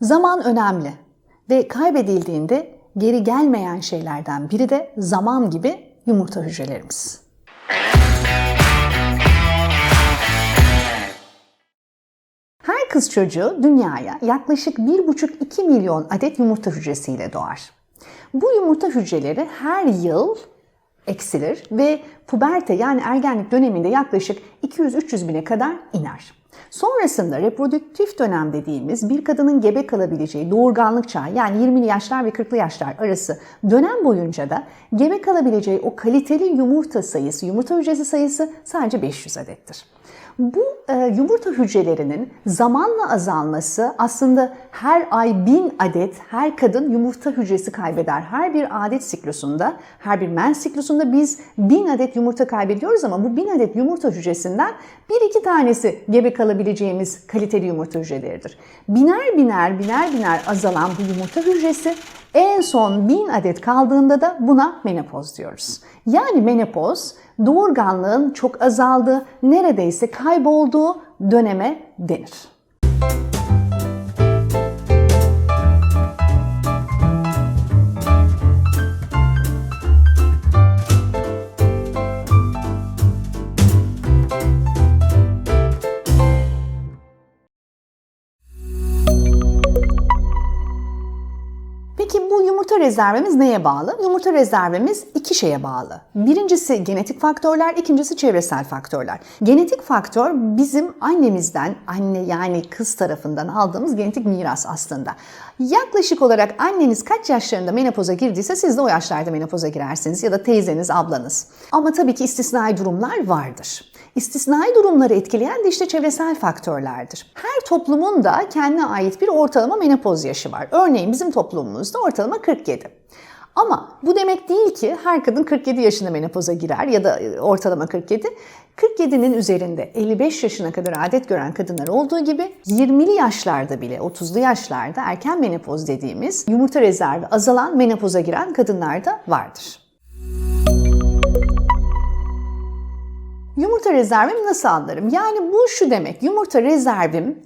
Zaman önemli ve kaybedildiğinde geri gelmeyen şeylerden biri de zaman gibi yumurta hücrelerimiz. Her kız çocuğu dünyaya yaklaşık 1,5-2 milyon adet yumurta hücresiyle doğar. Bu yumurta hücreleri her yıl eksilir ve puberte yani ergenlik döneminde yaklaşık 200-300 bine kadar iner. Sonrasında reprodüktif dönem dediğimiz bir kadının gebe kalabileceği doğurganlık çağı yani 20'li yaşlar ve 40'lı yaşlar arası dönem boyunca da gebe kalabileceği o kaliteli yumurta sayısı, yumurta hücresi sayısı sadece 500 adettir. Bu e, yumurta hücrelerinin zamanla azalması aslında her ay bin adet her kadın yumurta hücresi kaybeder. Her bir adet siklusunda, her bir mens siklusunda biz bin adet yumurta kaybediyoruz ama bu bin adet yumurta hücresinden bir iki tanesi gebe kalabileceğimiz kaliteli yumurta hücreleridir. Biner biner biner biner azalan bu yumurta hücresi en son bin adet kaldığında da buna menopoz diyoruz. Yani menopoz doğurganlığın çok azaldığı, neredeyse kaybolduğu döneme denir. Peki yumurta rezervimiz neye bağlı? Yumurta rezervimiz iki şeye bağlı. Birincisi genetik faktörler, ikincisi çevresel faktörler. Genetik faktör bizim annemizden, anne yani kız tarafından aldığımız genetik miras aslında. Yaklaşık olarak anneniz kaç yaşlarında menopoza girdiyse siz de o yaşlarda menopoza girersiniz ya da teyzeniz, ablanız. Ama tabii ki istisnai durumlar vardır. İstisnai durumları etkileyen de işte çevresel faktörlerdir. Her toplumun da kendine ait bir ortalama menopoz yaşı var. Örneğin bizim toplumumuzda ortalama 47. Ama bu demek değil ki her kadın 47 yaşında menopoza girer ya da ortalama 47. 47'nin üzerinde 55 yaşına kadar adet gören kadınlar olduğu gibi 20'li yaşlarda bile 30'lu yaşlarda erken menopoz dediğimiz yumurta rezervi azalan menopoza giren kadınlar da vardır. Yumurta rezervim nasıl anlarım? Yani bu şu demek, yumurta rezervim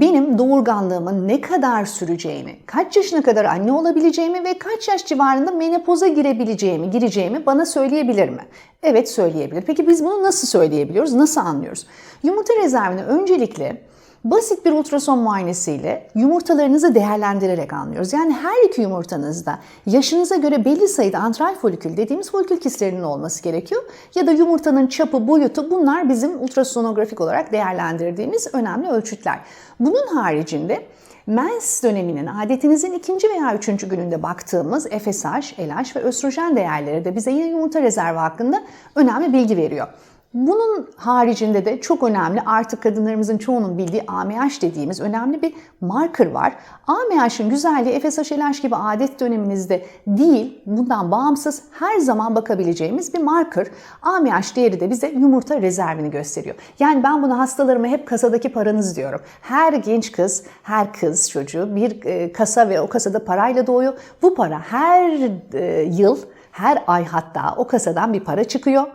benim doğurganlığımın ne kadar süreceğini, kaç yaşına kadar anne olabileceğimi ve kaç yaş civarında menopoza girebileceğimi, gireceğimi bana söyleyebilir mi? Evet söyleyebilir. Peki biz bunu nasıl söyleyebiliyoruz, nasıl anlıyoruz? Yumurta rezervini öncelikle basit bir ultrason muayenesiyle yumurtalarınızı değerlendirerek anlıyoruz. Yani her iki yumurtanızda yaşınıza göre belli sayıda antral folikül dediğimiz folikül kistlerinin olması gerekiyor. Ya da yumurtanın çapı, boyutu bunlar bizim ultrasonografik olarak değerlendirdiğimiz önemli ölçütler. Bunun haricinde mens döneminin adetinizin ikinci veya üçüncü gününde baktığımız FSH, LH ve östrojen değerleri de bize yine yumurta rezervi hakkında önemli bilgi veriyor. Bunun haricinde de çok önemli artık kadınlarımızın çoğunun bildiği AMH dediğimiz önemli bir marker var. AMH'ın güzelliği FSH LH gibi adet döneminizde değil, bundan bağımsız her zaman bakabileceğimiz bir marker. AMH değeri de bize yumurta rezervini gösteriyor. Yani ben bunu hastalarıma hep kasadaki paranız diyorum. Her genç kız, her kız çocuğu bir e, kasa ve o kasada parayla doğuyor. Bu para her e, yıl, her ay hatta o kasadan bir para çıkıyor.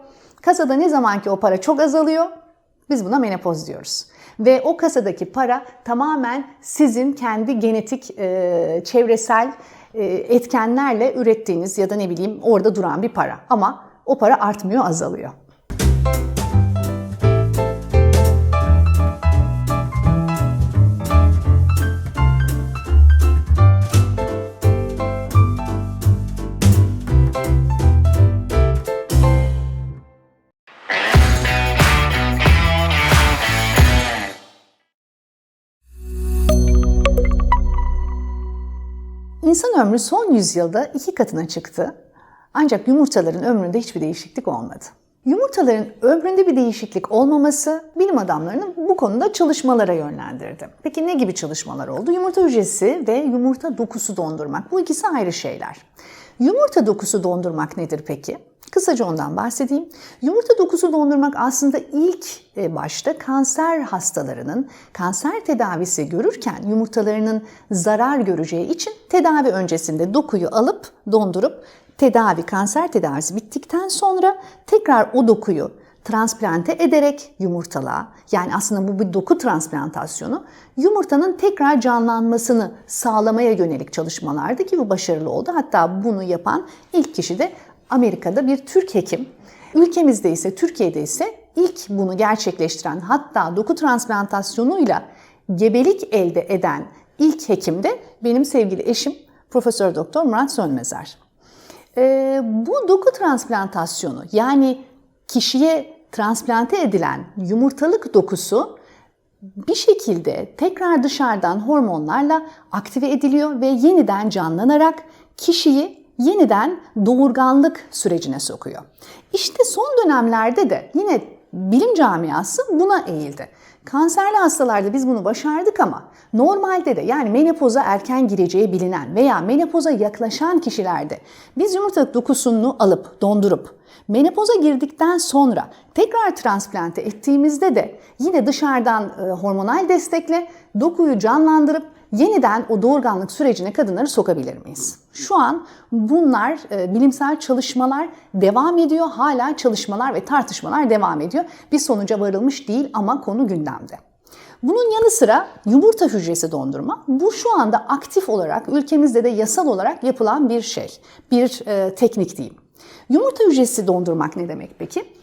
Kasada ne zaman ki o para çok azalıyor, biz buna menopoz diyoruz. Ve o kasadaki para tamamen sizin kendi genetik, e, çevresel e, etkenlerle ürettiğiniz ya da ne bileyim orada duran bir para. Ama o para artmıyor, azalıyor. İnsan ömrü son yüzyılda iki katına çıktı. Ancak yumurtaların ömründe hiçbir değişiklik olmadı. Yumurtaların ömründe bir değişiklik olmaması bilim adamlarını bu konuda çalışmalara yönlendirdi. Peki ne gibi çalışmalar oldu? Yumurta hücresi ve yumurta dokusu dondurmak. Bu ikisi ayrı şeyler. Yumurta dokusu dondurmak nedir peki? Kısaca ondan bahsedeyim. Yumurta dokusu dondurmak aslında ilk e, başta kanser hastalarının kanser tedavisi görürken yumurtalarının zarar göreceği için tedavi öncesinde dokuyu alıp dondurup tedavi, kanser tedavisi bittikten sonra tekrar o dokuyu transplante ederek yumurtalığa yani aslında bu bir doku transplantasyonu yumurtanın tekrar canlanmasını sağlamaya yönelik çalışmalardı ki bu başarılı oldu. Hatta bunu yapan ilk kişi de Amerika'da bir Türk hekim. Ülkemizde ise Türkiye'de ise ilk bunu gerçekleştiren hatta doku transplantasyonuyla gebelik elde eden ilk hekim de benim sevgili eşim Profesör Doktor Murat Sönmezer. Ee, bu doku transplantasyonu yani kişiye transplante edilen yumurtalık dokusu bir şekilde tekrar dışarıdan hormonlarla aktive ediliyor ve yeniden canlanarak kişiyi yeniden doğurganlık sürecine sokuyor. İşte son dönemlerde de yine bilim camiası buna eğildi. Kanserli hastalarda biz bunu başardık ama normalde de yani menopoza erken gireceği bilinen veya menopoza yaklaşan kişilerde biz yumurtalık dokusunu alıp dondurup menopoza girdikten sonra tekrar transplante ettiğimizde de yine dışarıdan e, hormonal destekle dokuyu canlandırıp yeniden o doğurganlık sürecine kadınları sokabilir miyiz? Şu an bunlar e, bilimsel çalışmalar devam ediyor. Hala çalışmalar ve tartışmalar devam ediyor. Bir sonuca varılmış değil ama konu gündemde. Bunun yanı sıra yumurta hücresi dondurma. Bu şu anda aktif olarak ülkemizde de yasal olarak yapılan bir şey. Bir e, teknik diyeyim. Yumurta hücresi dondurmak ne demek peki?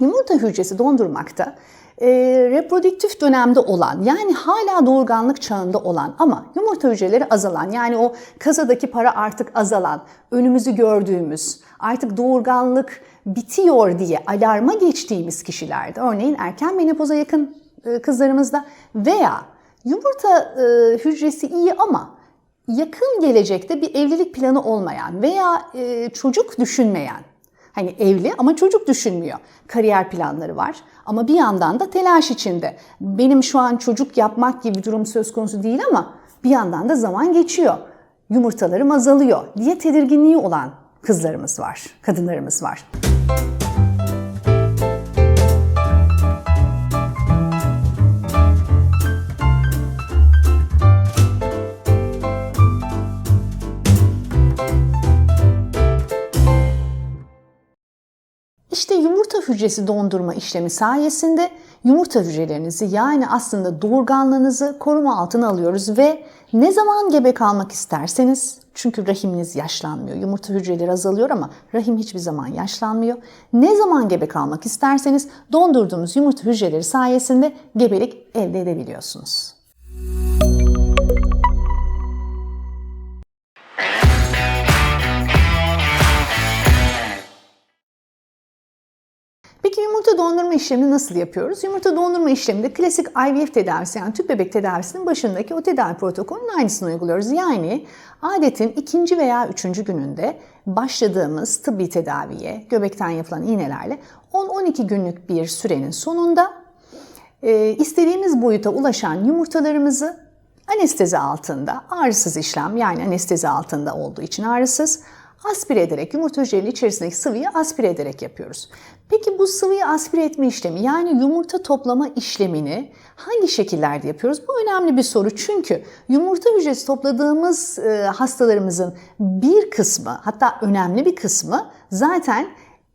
Yumurta hücresi dondurmakta e, reprodüktif dönemde olan yani hala doğurganlık çağında olan ama yumurta hücreleri azalan yani o kasadaki para artık azalan, önümüzü gördüğümüz, artık doğurganlık bitiyor diye alarma geçtiğimiz kişilerde örneğin erken menopoza yakın e, kızlarımızda veya yumurta e, hücresi iyi ama yakın gelecekte bir evlilik planı olmayan veya e, çocuk düşünmeyen Hani evli ama çocuk düşünmüyor. Kariyer planları var ama bir yandan da telaş içinde. Benim şu an çocuk yapmak gibi bir durum söz konusu değil ama bir yandan da zaman geçiyor. Yumurtalarım azalıyor diye tedirginliği olan kızlarımız var, kadınlarımız var. İşte yumurta hücresi dondurma işlemi sayesinde yumurta hücrelerinizi yani aslında doğurganlığınızı koruma altına alıyoruz ve ne zaman gebe kalmak isterseniz çünkü rahiminiz yaşlanmıyor. Yumurta hücreleri azalıyor ama rahim hiçbir zaman yaşlanmıyor. Ne zaman gebe kalmak isterseniz dondurduğumuz yumurta hücreleri sayesinde gebelik elde edebiliyorsunuz. Dondurma işlemini nasıl yapıyoruz? Yumurta dondurma işleminde klasik IVF tedavisi yani tüp bebek tedavisinin başındaki o tedavi protokolünün aynısını uyguluyoruz. Yani adetin ikinci veya üçüncü gününde başladığımız tıbbi tedaviye, göbekten yapılan iğnelerle 10-12 günlük bir sürenin sonunda e, istediğimiz boyuta ulaşan yumurtalarımızı anestezi altında, ağrısız işlem yani anestezi altında olduğu için ağrısız, aspire ederek yumurta hücrelerinin içerisindeki sıvıyı aspire ederek yapıyoruz. Peki bu sıvıyı aspire etme işlemi yani yumurta toplama işlemini hangi şekillerde yapıyoruz? Bu önemli bir soru çünkü yumurta hücresi topladığımız e, hastalarımızın bir kısmı hatta önemli bir kısmı zaten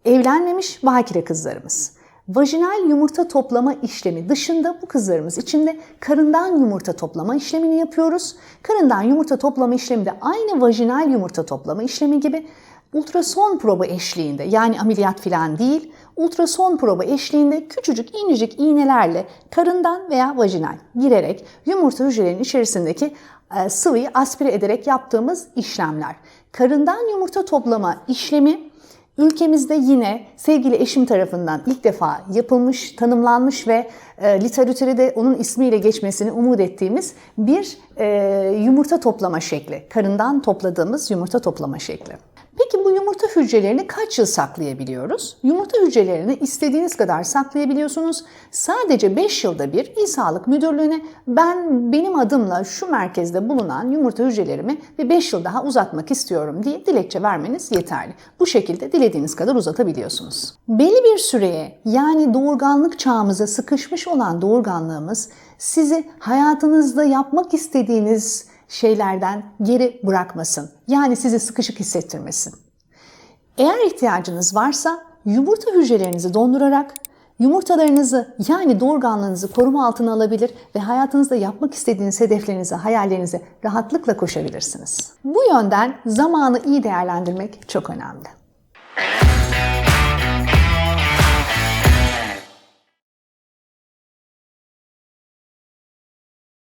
evlenmemiş bakire kızlarımız. Vajinal yumurta toplama işlemi dışında bu kızlarımız için de karından yumurta toplama işlemini yapıyoruz. Karından yumurta toplama işlemi de aynı vajinal yumurta toplama işlemi gibi ultrason proba eşliğinde yani ameliyat falan değil, ultrason proba eşliğinde küçücük incecik iğnelerle karından veya vajinal girerek yumurta hücrelerinin içerisindeki e, sıvıyı aspire ederek yaptığımız işlemler. Karından yumurta toplama işlemi Ülkemizde yine sevgili eşim tarafından ilk defa yapılmış, tanımlanmış ve e, literatürde onun ismiyle geçmesini umut ettiğimiz bir e, yumurta toplama şekli. Karından topladığımız yumurta toplama şekli. Peki bu yumurta hücrelerini kaç yıl saklayabiliyoruz? Yumurta hücrelerini istediğiniz kadar saklayabiliyorsunuz. Sadece 5 yılda bir İl Sağlık Müdürlüğü'ne ben benim adımla şu merkezde bulunan yumurta hücrelerimi bir 5 yıl daha uzatmak istiyorum diye dilekçe vermeniz yeterli. Bu şekilde dilediğiniz kadar uzatabiliyorsunuz. Belli bir süreye yani doğurganlık çağımıza sıkışmış olan doğurganlığımız sizi hayatınızda yapmak istediğiniz şeylerden geri bırakmasın. Yani sizi sıkışık hissettirmesin. Eğer ihtiyacınız varsa yumurta hücrelerinizi dondurarak yumurtalarınızı yani doğurganlığınızı koruma altına alabilir ve hayatınızda yapmak istediğiniz hedeflerinize, hayallerinize rahatlıkla koşabilirsiniz. Bu yönden zamanı iyi değerlendirmek çok önemli.